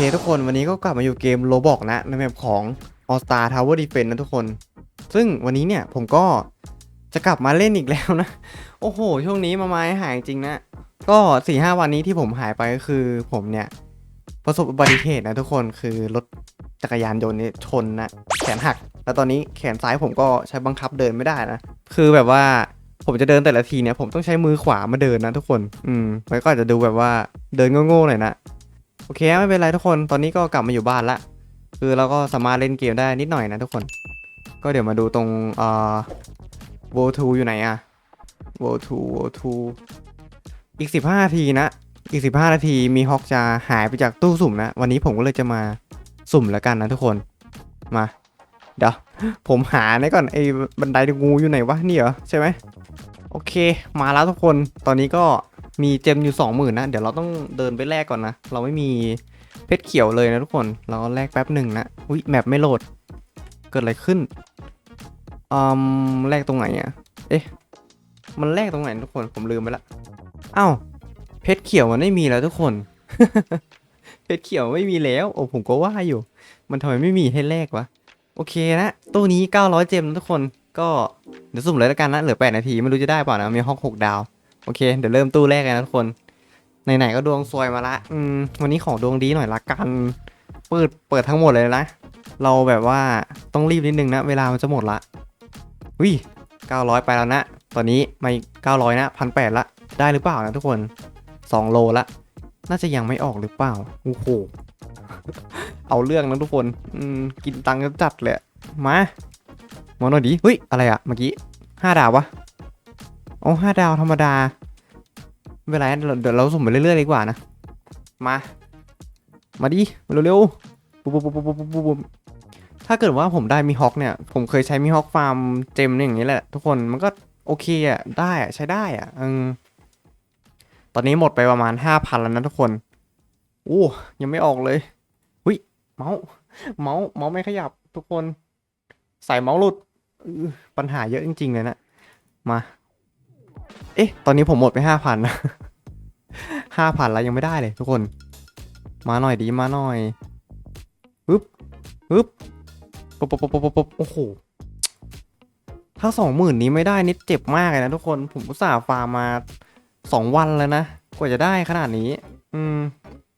เคทุกคนวันนี้ก็กลับมาอยู่เกมโ o บอกนะ ในแบบของ All Star Tower Defense นะทุกคน ซึ่งวันนี้เนี่ยผมก็จะกลับมาเล่นอีกแล้วนะ โอ้โห ช่วงนี้มาไม้หายจริงนะ ก็4ีหวันนี้ที่ผมหายไปก็คือผมเนี่ย ประสบอุบัติเหตุนะทุกคนคือรถจักรยานยนต์นี่ชนนะ แขนหัก แล้วตอนนี้แขนซ้ายผมก็ใช้บังคับเดินไม่ได้นะ คือแบบว่าผมจะเดินแต่ละทีเนี่ยผมต้องใช้มือขวามาเดินนะทุกคน อืมมันก็อาจจะดูแบบว่าเดินโง่ๆหน่อยนะ โอเคไม่เป็นไรทุกคน ตอนนี้ก็กลับมาอยู่บ้านละ คือเราก็สามารถเล่นเกมได้นิดหน่อยนะทุกคน ก็เดี๋ยวมาดูตรงเอ่อ w o 2อยู่ไหนอะ w o 2 w o 2อีก 15นาทีนะ อีก 15 นาทีมีฮอกจะหายไปจากตู้สุ่มนะ วันนี้ผมก็เลยจะมาสุ่มแล้วกันนะทุกคน มา เดี๋ยวผมหาในก่อนไอ้บันไดงูอยู่ไหนวะ นี่เหรอใช่ไหมโอเค มาแล้วทุกคน ตอนนี้ก็ มีเจมอยู่สองหมื่นนะ เดี๋ยวเราต้องเดินไปแลกก่อนนะ เราไม่มีเพชรเขียวเลยนะทุกคน เราแลกแป๊บหนึ่งนะ อุ้ยแมปไม่โหลด เกิดอะไรขึ้นอืมแลกตรงไหนอะเอ๊ะ มันแลกตรงไหนทุกคน ผมลืมไปละอ้าวเพชรเขียวมันไม่มีแล้วทุกคน เพชรเขียวไม่มีแล้ว โอ้ผมก็ว่าอยู่ มันทำไมไม่มีให้แลกวะ โอเคนะตู้นี้ 900 เจมนะทุกคน ก็เดี๋ยวสุ่มเลยแล้วกันนะ เหลือ 8 นาที ไม่รู้จะได้เปล่านะ มีห้อง6ดาว โอเค เดี๋ยวเริ่มตู้แรกเลยนะทุกคน ไหนๆก็ดวงซวยมาละ อืม วันนี้ขอดวงดีหน่อยละกัน เปิด เปิดทั้งหมดเลยนะ เราแบบว่าต้องรีบนิดนึงนะ เวลามันจะหมดละวิ900ไปแล้วนะ ตอนนี้ไม่900นะพันและ ได้หรือเปล่านะทุกคน2โลละ น่าจะยังไม่ออกหรือเปล่า โอ้โห เอาเรื่องนะทุกคน อืม กินตังค์จัดเลย มามาหน่อยดิเฮ้ย อะไรอะเมื่อกี้ห้าดาววะอ๋อห้าดาวธรรมดา ไม่เป็นไรเดี๋ยวเดี๋ยวเราสุ่มไปเรื่อยๆดีกว่านะ มา มาดิมาเร็วๆปุ๊บปุ๊บปุ๊บปุ๊บปุ๊บปุ๊บถ้าเกิดว่าผมได้มีฮอคเนี่ย ผมเคยใช้มีฮอคฟาร์มเจมอย่างนี้แหละ ทุกคนมันก็โอเคอะได้อะใช้ได้อะอืมตอนนี้หมดไปประมาณห้าพันแล้วนะทุกคนโอ้ยังไม่ออกเลยหุยเมาส์เมาส์เมาส์ไม่ขยับทุกคน ใส่เมาส์หลุดปัญหาเยอะจริง ๆ เลยนะ มา เอ๊ะ ตอนนี้ผมหมดไปห้าพันนะห้าพันแล้วยังไม่ได้เลยทุกคน มาหน่อยดีมาหน่อยปึ๊บปึ๊บปุ๊บปุ๊บปุ๊บปุ๊บปุ๊บโอ้โห ถ้าสองหมื่นนี้ไม่ได้นี่เจ็บมากเลยนะทุกคน ผมอุตส่าห์ฟาร์มมาสองวันแล้วนะ กว่าจะได้ขนาดนี้ อืม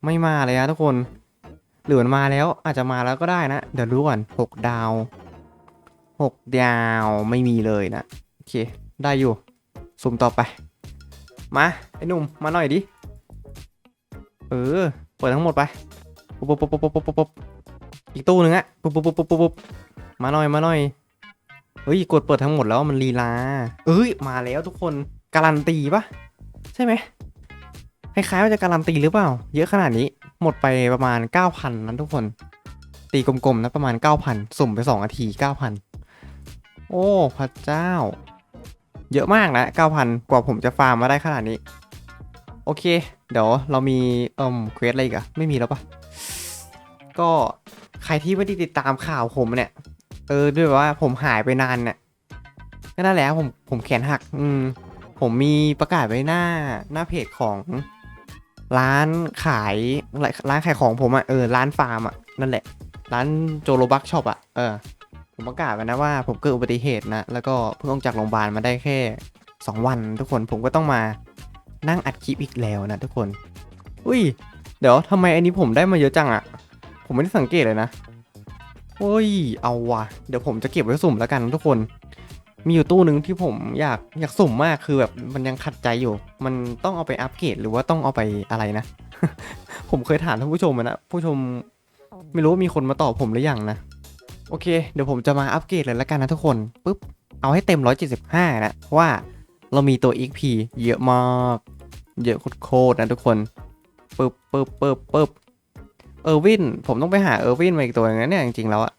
ไม่มาเลยนะทุกคน หรือมันมาแล้วอาจจะมาแล้วก็ได้นะ เดี๋ยวดูก่อนหกดาวหกดาวไม่มีเลยนะ โอเค ได้อยู่ สุ่มต่อไป มาไอ้หนุ่มมาหน่อยดิ เออ เปิดทั้งหมดไปปุ๊บปุ๊บปุ๊บปุ๊บปุ๊บปุ๊บปุบอีกตู้หนึ่งอะปุ๊บปุ๊บปุ๊บปุ๊บปุ๊บปุ๊บมาหน่อยมาหน่อย เฮ้ยกดเปิดทั้งหมดแล้วมันลีลา เอ้ยมาแล้วทุกคนการันตีปะใช่ไหมคล้ายๆว่าจะการันตีหรือเปล่า เยอะขนาดนี้หมดไปประมาณ 9,000นั้นทุกคน ตีกลมๆนะประมาณ 9,000 สุ่มไป 2 นาที 9,000 โอ้ พระเจ้า เยอะมากนะ 9,000 กว่าผมจะฟาร์มมาได้ขนาดนี้ โอเค เดี๋ยวเรามีเอ่มเควสอะไรอีกอะไม่มีแล้วปะก็ใครที่ไม่ได้ติดตามข่าวผมเนี่ย เออด้วยว่าผมหายไปนานเนี่ยก็นั่นแหละผมผมแขนหัก อืม ผมมีประกาศไว้หน้าหน้าเพจของร้านขายร้านขายของผมอะเออร้านฟาร์มอะนั่นแหละ ร้านโจโรบักช็อปอะเออ ผมประกาศไว้นะว่าผมเกิดอุบัติเหตุนะ แล้วก็เพิ่งออกจากโรงพยาบาลมาได้แค่ 2 วัน ทุกคนผมก็ต้องมานั่งอัดคลิปอีกแล้วนะทุกคน อุ้ย เดี๋ยวทำไมอันนี้ผมได้มาเยอะจังอะผมไม่ได้สังเกตเลยนะโอ้ย เอาว่ะเดี๋ยวผมจะเก็บไว้สุ่มแล้วกันทุกคน มีอยู่ตู้หนึ่งที่ผมอยากอยากสุ่มมากคือแบบมันยังขัดใจอยู่ มันต้องเอาไปอัปเกรดหรือว่าต้องเอาไปอะไรนะ ผมเคยถามท่านผู้ชมนะผู้ชมไม่รู้ว่ามีคนมาตอบผมหรือยังนะ โอเค เดี๋ยวผมจะมาอัปเกรดเลยละกันนะทุกคนปุ๊บเอาให้เต็ม 175 นะ เพราะว่าเรามีตัว XP เยอะมาก เยอะโคตรนะทุกคนปึ๊บปึ๊บปึ๊บปึ๊บเออร์วิน ผมต้องไปหาเออร์วินมาอีกตัวนึงนะเนี่ยจริงๆแล้วอะ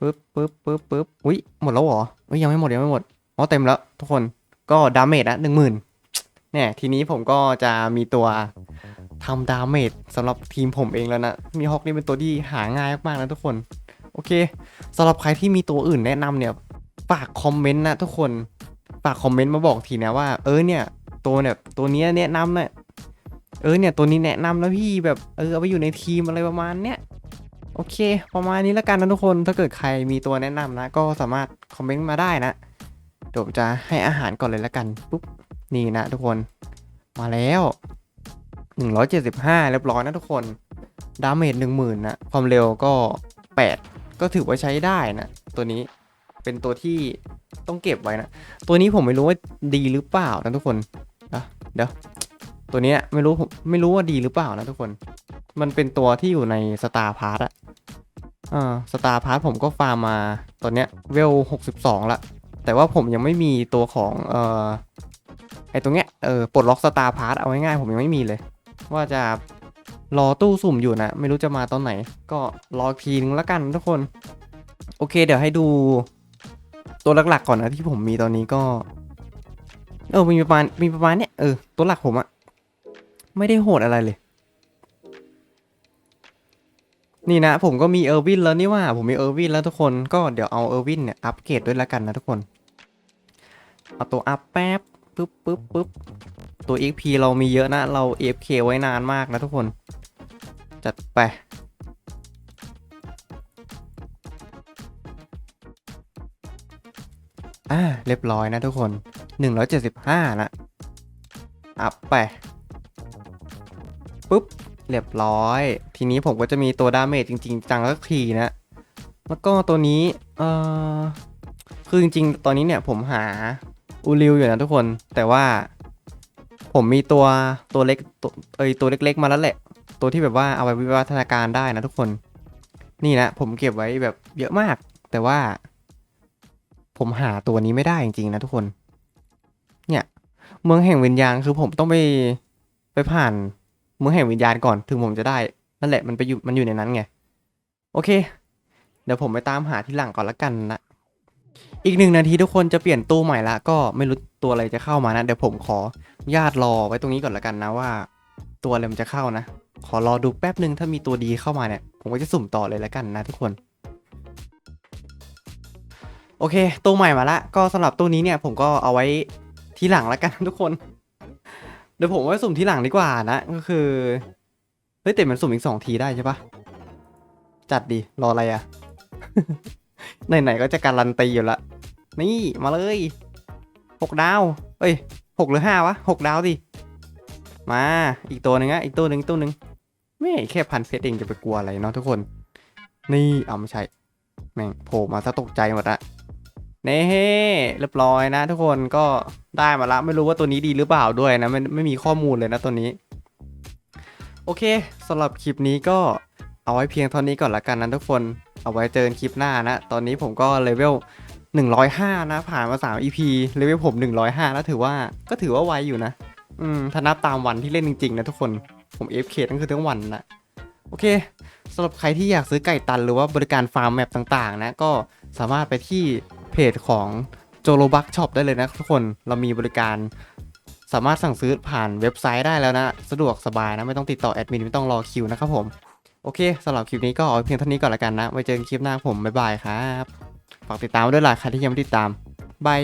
ปึ๊บปึ๊บปึ๊บปึ๊บอุ้ยหมดแล้วเหรอเอ้ยยังไม่หมดยังไม่หมดอ๋อเต็มแล้วทุกคนก็ดาเมจอะหนึ่งหมื่นเนี่ยทีนี้ผมก็จะมีตัวทำดาเมจสำหรับทีมผมเองแล้วนะ มีฮอกนี่เป็นตัวที่หาง่ายมากๆนะทุกคน โอเคสำหรับใครที่มีตัวอื่นแนะนำเนี่ยฝากคอมเมนต์นะทุกคนฝากคอมเมนต์มาบอกทีนะว่าเออเนี่ยตัวเนี่ยตัวนี้แนะนำเนี่ยเออเนี่ยตัวนี้แนะนำแล้วพี่แบบเออเอาไปอยู่ในทีมอะไรประมาณเนี้ยโอเค ประมาณนี้แล้วกันนะทุกคนถ้าเกิดใครมีตัวแนะนำนะ ก็สามารถคอมเมนต์มาได้นะเดี๋ยวจะให้อาหารก่อนเลยแล้วกันปุ๊บนี่นะทุกคนมาแล้ว 175 เรียบร้อยนะทุกคน ดาเมจ10,000นะ ความเร็วก็ 8 ก็ถือว่าใช้ได้นะตัวนี้เป็นตัวที่ต้องเก็บไว้นะ ตัวนี้ผมไม่รู้ว่าดีหรือเปล่านะทุกคนอะเดี๋ยวตัวนี้ไม่รู้ผมไม่รู้ว่าดีหรือเปล่านะทุกคน มันเป็นตัวที่อยู่ในสตาร์พาร์ตอะอ่าสตาร์พาร์ตผมก็ฟาร์มมาตอนเนี้ยเวล62ละแต่ว่าผมยังไม่มีตัวของเอ่อไอตรงเนี้ยเออปลดล็อกสตาร์พาร์ตเอาง่ายๆผมยังไม่มีเลย ว่าจะ รอตู้สุ่มอยู่นะ ไม่รู้จะมาตอนไหน ก็รออีกทีนึงแล้วกันทุกคน โอเค เดี๋ยวให้ดู ตัวหลักๆก่อนนะที่ผมมีตอนนี้ก็ เออมีประมาณมีประมาณเนี้ยเออตัวหลักผมอะไม่ได้โหดอะไรเลย นี่นะ ผมก็มีเออร์วินแล้วนี่ว่า ผมมีเออร์วินแล้วทุกคนก็เดี๋ยวเอาเออร์วินเนี่ยอัปเกรดด้วยล้วกันนะทุกคนเอาตัวอัพแป๊บปึ๊บปึ๊บปึ๊บตัว XP เรามีเยอะนะ เรา AFK ไว้นานมากนะทุกคน จัดไปอ่าเรียบร้อยนะทุกคน 175นะอัพไปปุ๊บ เรียบร้อย ทีนี้ผมก็จะมีตัวดาเมจจริง ๆ จังสักทีนะ แล้วก็ตัวนี้ เอ่อ คือจริง ๆ ตอนนี้เนี่ยผมหาอูริวอยู่นะทุกคน แต่ว่า ผมมีตัวตัวเล็กตัวเอยตัวเล็ก ๆ มาแล้วแหละ ตัวที่แบบว่าเอาไว้วิวัฒนาการได้นะทุกคน นี่นะผมเก็บไว้แบบเยอะมาก แต่ว่า ผมหาตัวนี้ไม่ได้จริงๆนะทุกคน เนี่ย เมืองแห่งวิญญาณคือผมต้องไปไปผ่านเมืองแห่งวิญญาณก่อนถึงผมจะได้ นั่นแหละมันไปอยู่มันอยู่ในนั้นไง โอเค เดี๋ยวผมไปตามหาที่หลังก่อนละกันนะอีกหนึ่งนาทีทุกคนจะเปลี่ยนตู้ใหม่ละก็ไม่รู้ตัวอะไรจะเข้ามานะ เดี๋ยวผมขอญาติรอไว้ตรงนี้ก่อนละกันนะว่า ตัวอะไรมันจะเข้านะ ขอรอดูแป๊บหนึ่งถ้ามีตัวดีเข้ามาเนี่ย ผมก็จะสุ่มต่อเลยละกันนะทุกคน โอเคตู้ใหม่มาละก็สำหรับตู้นี้เนี่ยผมก็เอาไว้ที่หลังละกันทุกคน เดี๋ยวผมไว้สุ่มที่หลังดีกว่านะ ก็คือเฮ้ยแต่มันสุ่มอีกสองทีได้ใช่ปะจัดดิรออะไรอะไหนๆก็จะการันตีอยู่ละนี่มาเลยหกดาว เอ้ยหกหรือห้าวะหกดาวดิมาอีกตัวหนึ่งอะอีกตัวหนึ่งตัวหนึ่ง ไม่แค่พันเพชรเองจะไปกลัวอะไรเนาะทุกคน นี่เอาไม่ใช่ แม่งโผล่มาซะตกใจหมดละเน่เรียบร้อยนะ ทุกคนก็ได้มาละไม่รู้ว่าตัวนี้ดีหรือเปล่าด้วยนะไม่ไม่มีข้อมูลเลยนะตัวนี้ โอเคสำหรับคลิปนี้ก็เอาไว้เพียงเท่านี้ก่อนละกันนะทุกคนเอาไว้เจอคลิปหน้านะ ตอนนี้ผมก็เลเวล105 นะ ผ่านมา 3 EP เลเวลผม 105 แล้วถือว่าก็ถือว่าไวอยู่นะ อืมถ้านับตามวันที่เล่นจริง ๆ นะทุกคน ผม FK ทั้งคือทั้งวันนะโอเคสำหรับใครที่อยากซื้อไก่ตันหรือว่าบริการฟาร์มแมปต่างๆ นะ ก็สามารถไปที่เพจของโจโ o บักช็อปได้เลยนะทุกคนเรามีบริการสามารถสั่งซื้อผ่านเว็บไซต์ได้แล้วนะ สะดวกสบายนะ ไม่ต้องติดต่อแอดมิน ไม่ต้องรอคิวนะครับผม โอเคสำหรับคลิปนี้ก็เอาเพียงเท่านี้ก่อนละกันนะ ไว้เจอกันคลิปหน้าผม บ๊ายบายครับ ฝากติดตามด้วยล่ะใครที่ยังไม่ติดตามบาย